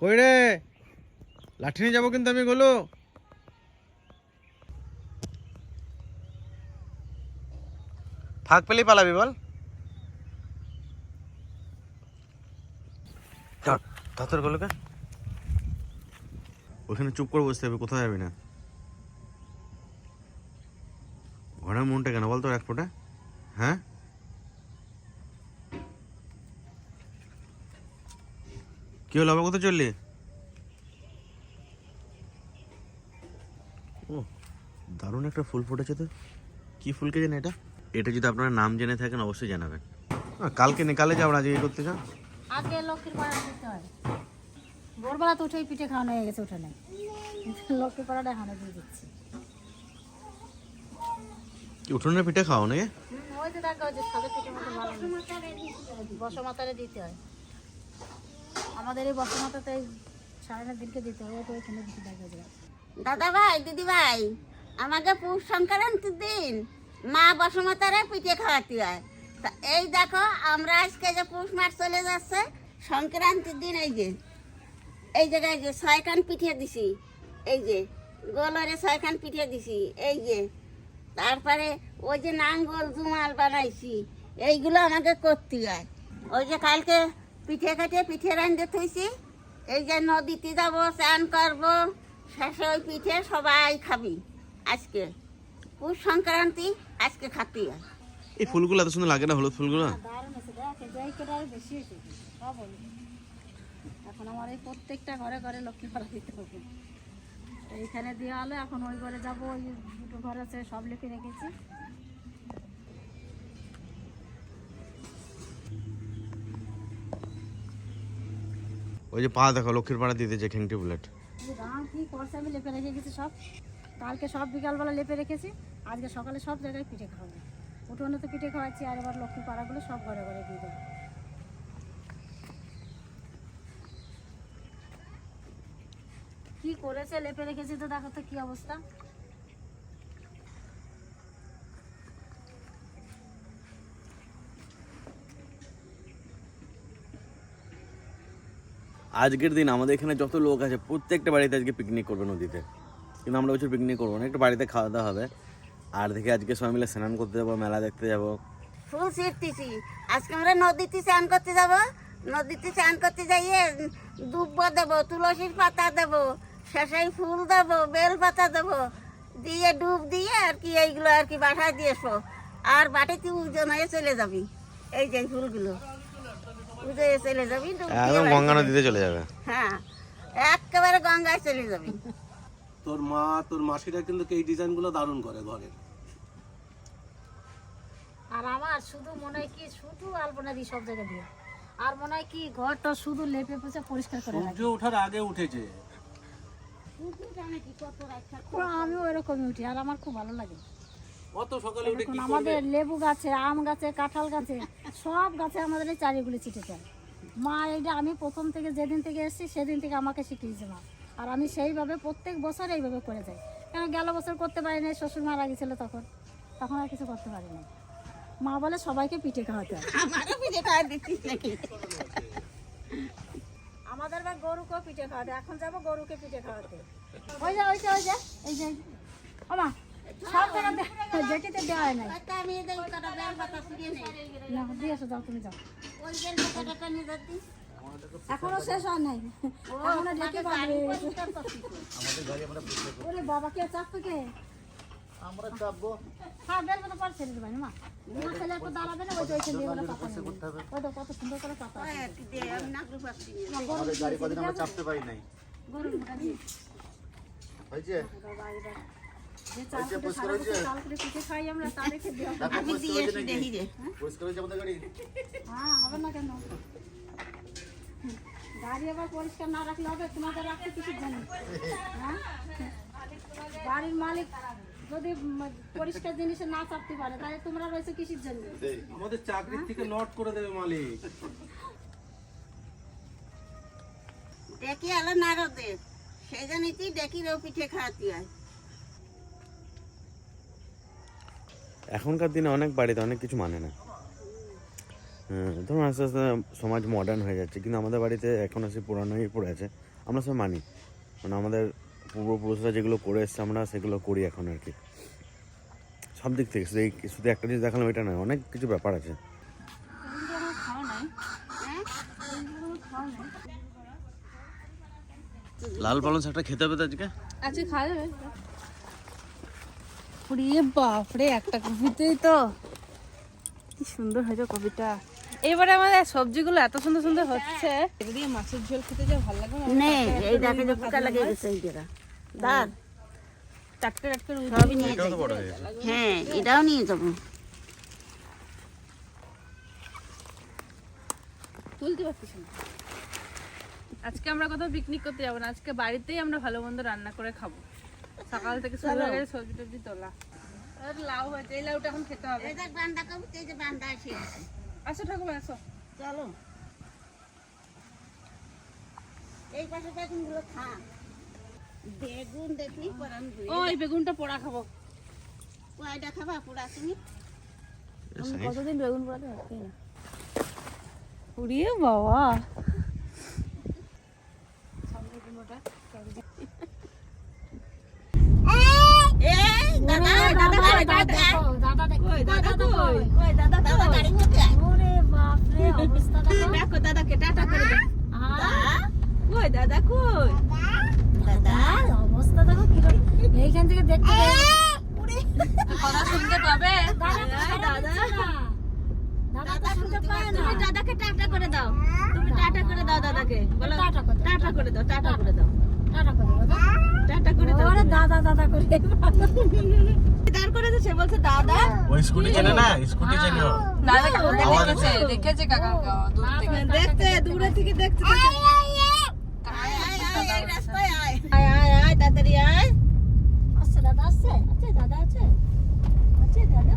কই রে? লাঠি নিয়ে যাব কিন্তু আমি গোলো। ফাঁক পেলেই পালাবি বল। ধর গোলুকে। ওখানে চুপ করে বসতে হবে কোথাও যাবি না। ঘোড়ার মনটা কেন বল তোর এক ফোঁটা? হ্যাঁ? কি হলো আবার কোথায় চললি? ও দারুণ একটা ফুল ফুটেছে তো। কি ফুলকে জানে এটা? এটা যদি আপনারা নাম জেনে থাকেন অবশ্যই জানাবেন। কালকে নিকালে না আজকে করতে চান আজকে লক্ষ্মীর পাড়া দিতে হয়। ভোরবেলা তো উঠেই পিঠে খাওয়ানো হয়ে গেছে উঠানে। লক্ষ্মীর পাড়াটা এখানে দিয়ে দিচ্ছি। উঠোনের পিঠে খাও নাকি? ওই যে দেখা হচ্ছে সাদা পিঠে মতো ভালো বসমাতারে দিতে হয়। আমাদের এই বসমাতাতে সারাটা দিনকে দিতে ওই তো ওইখানে দিতে দেখা যায় দাদা ভাই, দিদি ভাই, আমাকে পৌষ সংক্রান্তির দিন মা বসুমতারে পিঠে খাওয়াতে হয়। তা এই দেখো, আমরা আজকে যে পৌষ মাস চলে যাচ্ছে, সংক্রান্তির দিন এই যে, এই জায়গায় যে ছয়খান পিঠে দিছি, এই যে, গোলরে ছয়খান পিঠে দিছি, এই যে, তারপরে ওই যে নাঙ্গল জুমাল বানাইছি, এইগুলো আমাকে করতে হয়। ওই যে কালকে পিঠে কাটে পিঠে রান্ধতে থইছি। এই যে নদীতে যাব চান করব শেষে ওই পিঠে সবাই খাবি। আজকে পুষ সংক্রান্তি আজকে খাতি। হয় এই ফুলগুলো এত সুন্দর লাগে না হলুদ ফুলগুলো? হলো এখন আমার এই প্রত্যেকটা ঘরে ঘরে লক্ষ্মী পাড়া দিতে হবে। এইখানে দেওয়া হলো এখন ওই ঘরে যাব ওই দুটো ঘর আছে সব লিখে রেখেছি। ওই যে পা দেখো, লক্ষ্মীর পাড়া দিতে যে খেংটি বুলেট। কি করছে, আমি লেপে রেখে গেছি সব। কালকে সব বিকালবেলা লেপে রেখেছি, আজকে সকালে সব জায়গায় পিঠে খাওয়াবো। উঠোনে তো পিঠে খাওয়াচ্ছি, আর এবার লক্ষ্মী পাড়াগুলো সব ঘরে ঘরে দিয়ে দেবো। কি করেছে, লেপে রেখেছি তো দেখো তো কি অবস্থা। আজকের দিন আমাদের এখানে যত লোক আছে, প্রত্যেকটা বাড়িতে আজকে পিকনিক করবে নদীতে। কিন্তু আমরা বছর পিকনিক করব না, একটু বাড়িতে খাওয়া দাওয়া হবে। আর দেখে আজকে সবাই মিলে স্নান করতে যাব, মেলা দেখতে যাব। ফুল ছিঁড়তেছি। আজকে আমরা নদীতে স্নান করতে যাব। নদীতে স্নান করতে যাইয়ে দুব্ব দেবো, তুলসীর পাতা দেবো, শেষাই ফুল দেবো, বেল পাতা দেবো। দিয়ে ডুব দিয়ে আর কি এইগুলো আর কি বাসায় দিয়ে এসো। আর বাটিতে উজন হয়ে চলে যাবি। এই যে ফুলগুলো। উজে চলে যাবি একদম গঙ্গা নদীতে চলে যাবে। হ্যাঁ একেবারে গঙ্গায় চলে যাবি। তোর মা তোর মাসিরা কিন্তু এই ডিজাইনগুলো দারুণ করে ঘরের। আর আমার শুধু মনে হয় কি শুধু আলপনা দিই সব জায়গায় দিয়ে। আর মনে হয় কি ঘরটা শুধু লেপে পুষে পরিষ্কার করে রাখি। সূর্য ওঠার আগে উঠেছে। আমিও এরকমই উঠি আর আমার খুব ভালো লাগে। অত সকালে উঠে এখন আমাদের লেবু গাছে আম গাছে কাঁঠাল গাছে সব গাছে আমাদের এই চারিগুলি ছিটে যায়। মা এইটা আমি প্রথম থেকে যেদিন থেকে এসেছি সেদিন থেকে আমাকে শিখিয়েছে মা। আর আমি সেইভাবে প্রত্যেক বছর এইভাবে করে যাই। কেন গেল বছর করতে পারি নাই শ্বশুর মারা গেছিল তখন। তখন আর কিছু করতে পারি নাই মা বলে সবাইকে পিঠে খাওয়াতে আমারও পিঠে খাওয়া নাকি আমাদের বা গরুকেও পিঠে খাওয়াতে এখন যাব গরুকে পিঠে খাওয়াতে। ওই যে ওই যে ওই যে এই যে। ওমা সব জায়গা যেটিতে দেওয়া হয় নাই না যাও তুমি যাও। এখনও শেষ হয় নাই। এখনও ডেকে পাবে। ওরে বাবা কে চাপবে কে আমরা চাপবো। হ্যাঁ বেল পাতা পরে ছেড়ে দেবেন মা। তোমার ছেলে একটু দাঁড়াবে না ওই তো ওইখান দিয়ে ওরা পাতা ওই তো কত সুন্দর করে পাতা আছে। একটু দে, আমি নাকলু পাচ্ছি। না। আমার গরু দিয়েছে, গাড়ি? আবার পরিষ্কার না রাখলে হবে তোমাদের রাখতে কিছু জানি হ্যাঁ? গাড়ির মালিক যদি পরিষ্কার জিনিসে না চাপতে পারে তাহলে তোমরা রয়েছে কিসের জন্য। আমাদের চাকরির থেকে নট করে দেবে মালিক। ডেকে আলো নারদের সেই জন্যই ডেকিরেও পিঠে খাওয়াতে হয়। এখনকার দিনে অনেক বাড়িতে অনেক কিছু মানে না। হ্যাঁ ধরুন আস্তে আস্তে সমাজ মডার্ন হয়ে যাচ্ছে কিন্তু আমাদের বাড়িতে এখন আসে পুরানোই পড়ে আছে আমরা সব মানি। মানে আমাদের পূর্বপুরুষরা যেগুলো করে এসছে আমরা সেগুলো করি এখন আর কি। সব দিক থেকে শুধু এই শুধু একটা জিনিস দেখালাম এটা নয় অনেক কিছু ব্যাপার আছে। লাল পালং শাকটা খেতে হবে তো আজকে? আজকে খাওয়া যাবে। ওরে বাপরে একটা কপিতেই তো। কি সুন্দর হয়েছে কপিটা এবারে আমাদের সবজিগুলো এত সুন্দর সুন্দর হচ্ছে। এটা দিয়ে মাছের ঝোল খেতে যা ভালো লাগবে না? এই দেখে যে পোকা লাগে গেছে এই জায়গা দাঁড় টাটকা টাটকা সবই নিয়ে যাই তো বড় হয়ে গেছে হ্যাঁ এটাও নিয়ে যাব। তুলতে পারছিস না। আজকে আমরা কোথাও পিকনিক করতে যাব না। আজকে বাড়িতেই আমরা ভালো মন্দ রান্না করে খাব। সকাল থেকে শুরু হয়ে গেছে সবজি টবজি তোলা। আর লাউ হয়েছে এই লাউটা এখন খেতে হবে। এই দেখ বান্দা কবি এই যে বান্দা এসে আসো ঠাকুমা আসো। চলো। এই পাশে বেগুনগুলো খা। বেগুন দেখি পরান ও এই বেগুনটা পোড়া খাব। কয়টা খাবা পুরা তুমি? কতদিন বেগুন হচ্ছে না। বাবা এই দাদা দাদা কই দাদা দাদা দেখো দাদা কই কই দাদা দাদা গাড়ি মধ্যে আয়। ওরে বাপরে অবস্থা দেখো দেখো। দাদাকে টাটা করে কই দাদা কই? দাদা অবস্থা দেখো কীরকম এইখান থেকে দেখতে কথা শুনতে পাবে? তুমি দাদাকে টাটা করে দাও। তুমি টাটা করে দাও দাদাকে। বলো টাটা করে দাও। টাটা। করে দাও। টাটা করে দাও টাটা করে দাও টাটা করে দাও ওরে দাদা দাদা করে। দাঁড় করে সে বলছে দাদা? ওই স্কুটি চেনে না স্কুটি চেনে ও। দাদা দেখেছে? দেখেছে কাকা দূর থেকে। দেখতে দূরে থেকে দেখতে আয় আয় আয় রাস্তায় আয়। আয় আয় আয় তাড়াতাড়ি আয়। আসছে দাদা আসছে আছে দাদা আছে আছে দাদা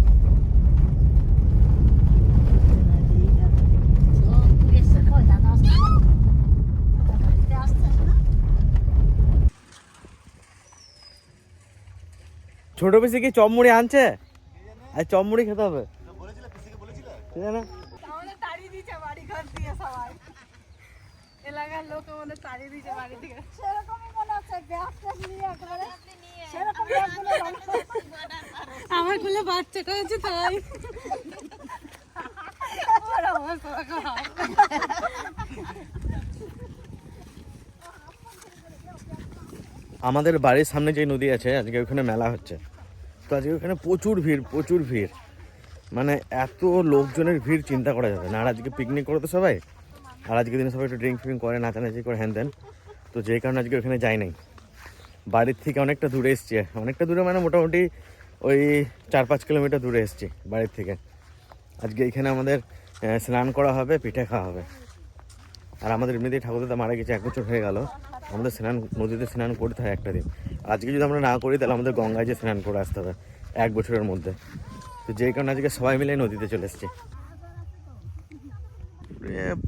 কই দাদা আসছে দাদা বাড়িতে আসছে না ছোট পিসি কি চপমুড়ি আনছে আর চপমুড়ি খেতে হবে ঠিক আছে না আমাদের তাড়িয়ে দিয়েছে বাড়ি ঘর দিয়ে সবাই এলাকার লোক আমাদের তাড়িয়ে দিয়েছে বাড়ি থেকে সেরকমই মনে হচ্ছে ব্যাগ ট্যাগ নিয়ে একেবারে। খেতে হবে আমার বাচ্চাটা তাই। আর আমাদের বাড়ির সামনে যে নদী আছে আজকে ওখানে মেলা হচ্ছে। আজকে ওখানে প্রচুর ভিড় প্রচুর ভিড়। মানে এত লোকজনের ভিড় চিন্তা করা যাবে না। আর আজকে পিকনিক করে তো সবাই। আর আজকে দিনে সবাই একটু ড্রিঙ্ক ফ্রিঙ্ক করে, নাচানাচি করে হ্যান দেন। তো যেই কারণে আজকে ওখানে যাই নাই। বাড়ির থেকে অনেকটা দূরে এসছে। অনেকটা দূরে মানে মোটামুটি ওই চার পাঁচ কিলোমিটার দূরে এসছি বাড়ির থেকে। আজকে এখানে আমাদের স্নান করা হবে, পিঠে খাওয়া হবে। আর আমাদের এমনিতেই ঠাকুরদাদা মারা গেছে, এক বছর হয়ে গেল। আমাদের স্নান, নদীতে স্নান করতে হয় একটা দিন। আজকে যদি আমরা না করি তাহলে আমাদের গঙ্গায় যে স্নান করে আসতে হবে এক বছরের মধ্যে। তো যেই কারণে আজকে সবাই মিলে নদীতে চলে এসছি।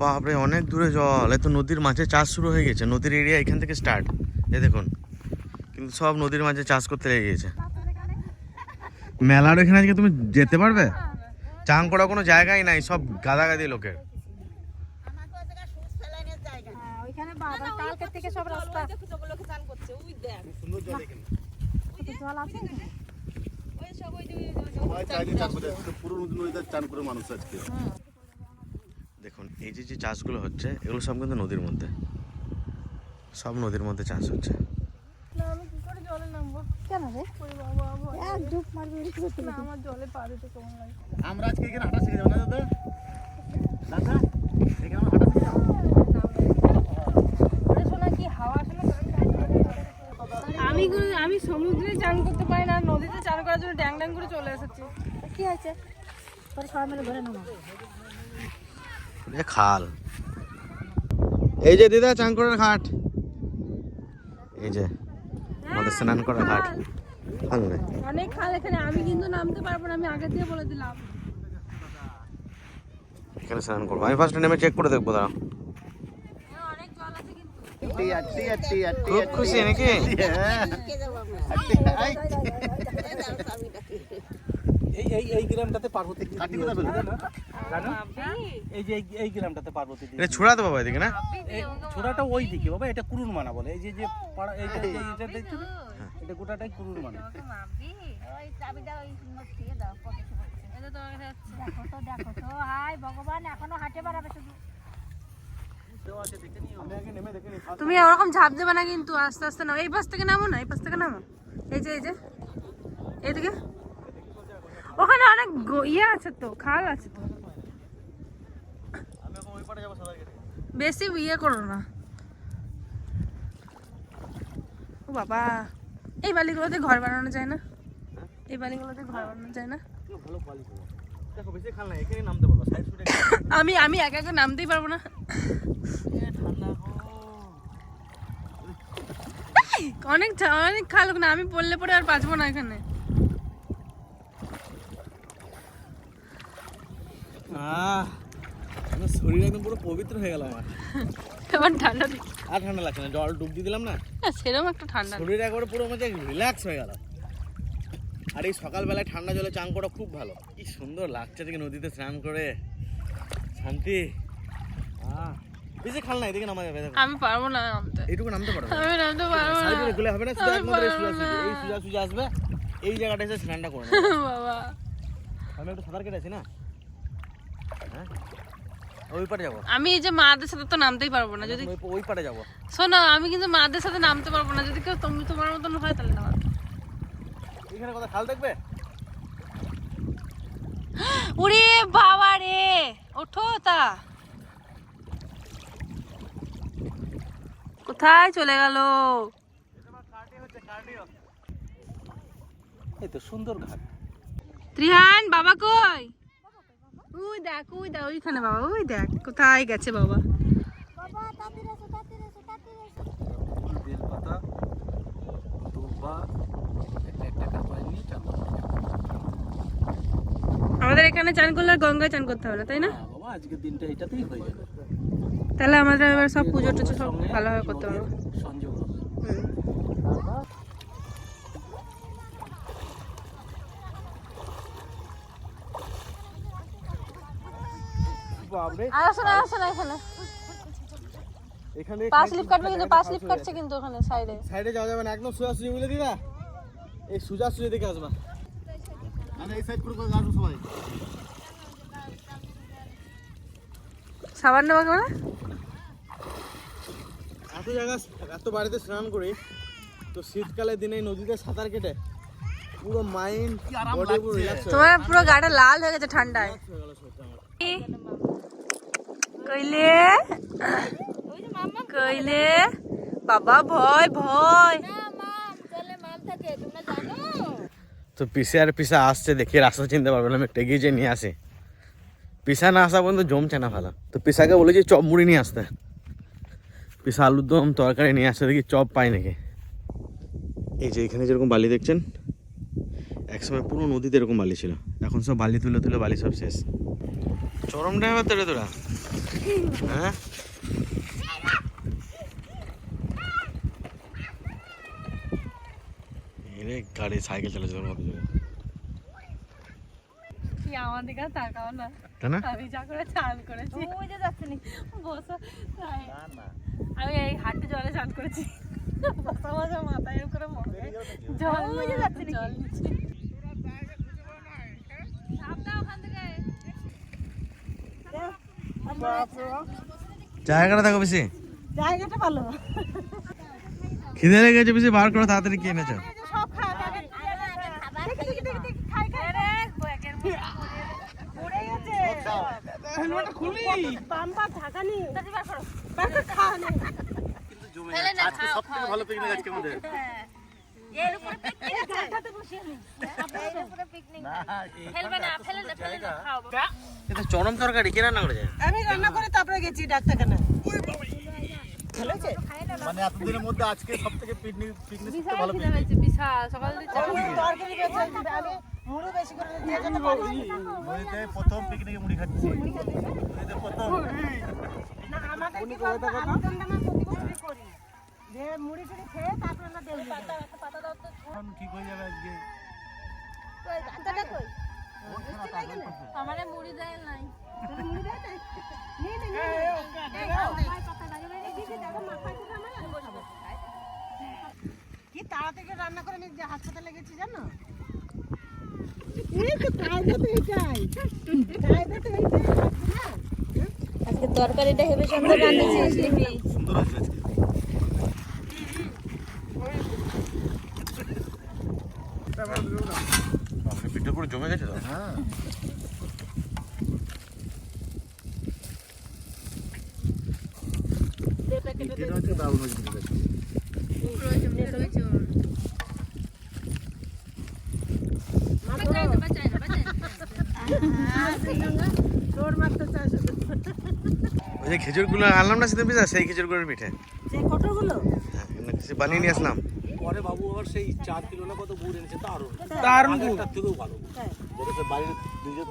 বাপরে অনেক দূরে জল। এত নদীর মাঝে চাষ শুরু হয়ে গেছে। নদীর এরিয়া এখান থেকে স্টার্ট এ দেখুন কিন্তু সব নদীর মাঝে চাষ করতে লেগে গেছে। মেলার এখানে আজকে তুমি যেতে পারবে? চান করা কোনো জায়গাই নাই সব গাদাগাদি লোকের। সুচ ফেলানোর জায়গা হ্যাঁ, ওইখানে বাবা কালকে থেকে সব রাস্তা লোকে চান করছে ওই দেখ জল আছে ওই সব ওই যে সবাই চাইলে চাষ করে পুরো নদী নদীতে চান করে মানুষ আজকে। দেখুন এই যে যে চাষগুলো হচ্ছে এগুলো সব কিন্তু নদীর মধ্যে। সব নদীর মধ্যে চাষ হচ্ছে। কেন রে? এক ডুব মারবি এদিকে করতে আমার জলে আজকে এখানে হাঁটা শিখে যাব না দাদা দাদা এখানে আমরা হাঁটা শিখে যাব শোনা কি হাওয়া আসে না আমি কোনো- আমি সমুদ্রে চান করতে পারি না নদীতে চান করার জন্য ড্যাং ড্যাং করে চলে এসেছি। কি হয়েছে? পরে সবাই মিলে ধরে নেব এ খাল। এই যে দিদা চান করার ঘাট। এই যে আমাদের স্নান করার ঘাট। অনেক খাল এখানে আমি কিন্তু নামতে পারব না আমি আগে দিয়ে বলে দিলাম। এখানে স্নান করব। আমি ফার্স্টে নেমে চেক করে দেখব দাঁড়াও। আটটি আটটি আটটি আটটি খুব খুশি নাকি? এই? এই এই গ্রামটাতে পার্বতী কাটি কোথা পেল জানো? এই যে এই- গ্রামটাতে পার্বতী এটা ছোড়া তো বাবা এদিকে না? এই ছোড়াটা ওই দিকে বাবা এটা কুরুন মানা বলে। এই যে যে পাড়া এইটা যে এটা দেখছ না? এটা গোটাটাই কুরুন মানা। ওই চাবিটা ওই দিয়ে দাও। দেখো তো দেখো তো। হাই ভগবান এখনও হাঁটে বেড়াবে শুধু। তুমি ওরকম ঝাঁপ দেবে না কিন্তু, আস্তে আস্তে নাও এই পাশ থেকে নামো না, এই পাশ থেকে নামো। এই যে এই যে, এইদিকে। ওখানে অনেক ইয়ে আছে তো, খাল আছে তো। বেশি ইয়ে করো না। ও বাবা, এই বালিগুলোতে ঘর বানানো যায় না? এই বালিগুলোতে ঘর বানানো যায় না? দেখো বেশি খাল না এখানে নামতে পারব সাইড আমি আমি একা একা নামতেই পারব না। অনেক অনেক খাল ওখানে আমি পড়লে পরে আর বাঁচবো না এখানে। আহ আমার শরীর একদম পুরো পবিত্র হয়ে গেল আমার। ঠান্ডা আর ঠান্ডা লাগছে না জল ডুব দিয়ে দিলাম না। সেরকম একটা ঠান্ডা। শরীর একবারে পুরো মধ্যে রিল্যাক্স হয়ে গেল। আর এই সকালবেলায় ঠান্ডা জলে চান করা খুব ভালো। কি সুন্দর লাগছে থেকে নদীতে স্নান করে। শান্তি। বেশি খাল না এদিকে নামা যাবে আমি পারব না নামতে। এইটুকু নামতে পারো আমি নামতে পারব না। সাইডে গেলে হবে না শুধু একমাত্র এই পারব সোজা না। সুজি এই সোজা সুজি আসবে এই জায়গাটা এসে স্নানটা করে বাবা। আমি একটু সাঁতার কেটেছি না? হ্যাঁ? ওই পারে যাব। আমি এই যে মাদের সাথে তো নামতেই পারব না যদি ওই- পারে যাব। শোনো আমি কিন্তু মাদের সাথে নামতে পারব না যদি কেউ তুমি তোমার মতন হয় তাহলে নামা এখানে কথা খাল দেখবে? উরে বাবা রে ওঠো তা। কোথায় চলে গেল? এই তো সুন্দর ঘাট। ত্রিহান বাবা কই? ওই দেখ ওই দেখ ওইখানে বাবা ওই দেখ কোথায় গেছে বাবা? বেলপাতা দুব্বা একটা একটা কাপড় নিয়ে চান আমাদের এখানে চান করলে আর গঙ্গায় চান করতে হবে না তাই না? হ্যাঁ বাবা আজকের দিনটা এটাতেই হয়ে যাবে। তাহলে আমরা এবার সব পুজো টুজো সব ভালোভাবে করতে পারব সংযোগ হবে। বাপরে। আসো না এখানে। এখানে পা স্লিপ কাটবে কিন্তু পা স্লিপ কাটছে কিন্তু ওখানে সাইডে সাইডে যাওয়া যাবে না একদম সোজা সুজি বলে দিদা এই সোজা সুজি দিকে আসবা। আমি এই সাইড করে করে আসব সবাই। সাবান নেওয়া কেমন? এত জায়গা এত বাড়িতে স্নান করি তো শীতকালের দিনে নদীতে সাঁতার কেটে পুরো মাইন্ড তোমার পুরো গাটা লাল হয়ে গেছে ঠান্ডায়। কইলে কইলে বাবা ভয় ভয়। তো পিসে আর পিসা আসছে দেখি রাস্তা চিনতে পারবে না, আমি একটু এগিয়ে নিয়ে আসি। পিসা না আসা পর্যন্ত জমছে না ভালো। তো পিসাকে বলেছি চপ মুড়ি নিয়ে আসতে। পিসা আলুর দম তরকারি নিয়ে আসতে দেখি চপ পাই নাকি। এই যে এখানে যেরকম বালি দেখছেন, একসময় পুরো নদীতে এরকম বালি ছিল। এখন সব বালি তুলে তুলে বালি সব শেষ। চরম ড্রাইভার তোরা তোরা? হ্যাঁ? গাড়ি সাইকেল চালাচ্ছে তোর মতো কি আমার দিকে তাকাও না। তাই না? আমি যা করে চান করেছি। যে যাচ্ছে নি বসো আমি এই হাটে জলে চান করেছি। বসা বসা মাথায় করে জল যাচ্ছে নিচ্ছে থেকে জায়গাটা দেখো বেশি জায়গাটা ভালো। খিদে লেগেছে বেশি বার করে তাড়াতাড়ি কি এনেছো সব খাওয়া সব থেকে ভালো পিকনিক আজকে আমাদের ফেলবে না ফেলে না ফেলে না খাওয়াবো এটা চরম তরকারি কে রান্না করেছে আমি রান্না করে তারপরে গেছি ডাক্তারখানা মানে এতদিনের মধ্যে আজকে সব থেকে পিকনিক পিকনিক বিশাল খিদে হয়েছে বিশাল সকাল থেকে তরকারি বেশি আমি মুড়ি বেশি করে দিয়ে যেতে নদীতে প্রথম পিকনিকে মুড়ি খাচ্ছি। নদীতে প্রথম। না আমাদের কি করতে আমি দন্ডানা প্রতি বছরই করি যে মুড়ি টুড়ি খেয়ে তারপরে আমরা দেউলি এখন ঠিক হয়ে যাবে আজকে। আমার মুড়ি দেয় নাই। কি তাড়াতাড়ি রান্না করে আমি যে হাসপাতালে গেছি জানো? আজকে তরকারিটা হেবে সুন্দর রান্নেছিস দেখি। সুন্দর আছে আজকে বাপরে, পিঠে পুরো জমে গেছে তো? হ্যাঁ। ওই যে খেজুরগুলো আনলাম না সেদিন পিঠা সেই খেজুরগুলোর পিঠে সেই কতগুলো হ্যাঁ, বানিয়ে নিয়ে আসলাম। পরে বাবু আবার সেই চার কিলো না কত গুড় এনেছে দারুণ। দারুণ গুড়। আগেরটার থেকেও ভালো যেটা সে বাইরে দুইজন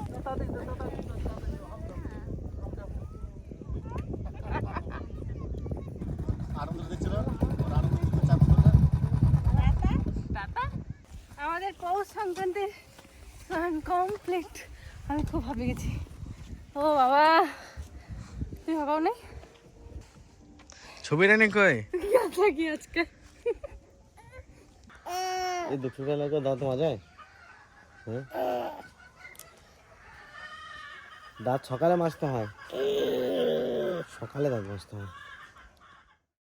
আমাদের পৌষ সংক্রান্তির কমপ্লিট। আমি খুব ভাবে গেছি। ও বাবা তুই ভাবাও নেই? ছবি রানি কই? কি থাকি আজকে? এই দুপুরবেলা তো দাঁত মাজায় হ্যাঁ? দাঁত সকালে মাজতে হয়। সকালে দাঁত মাজতে হয়।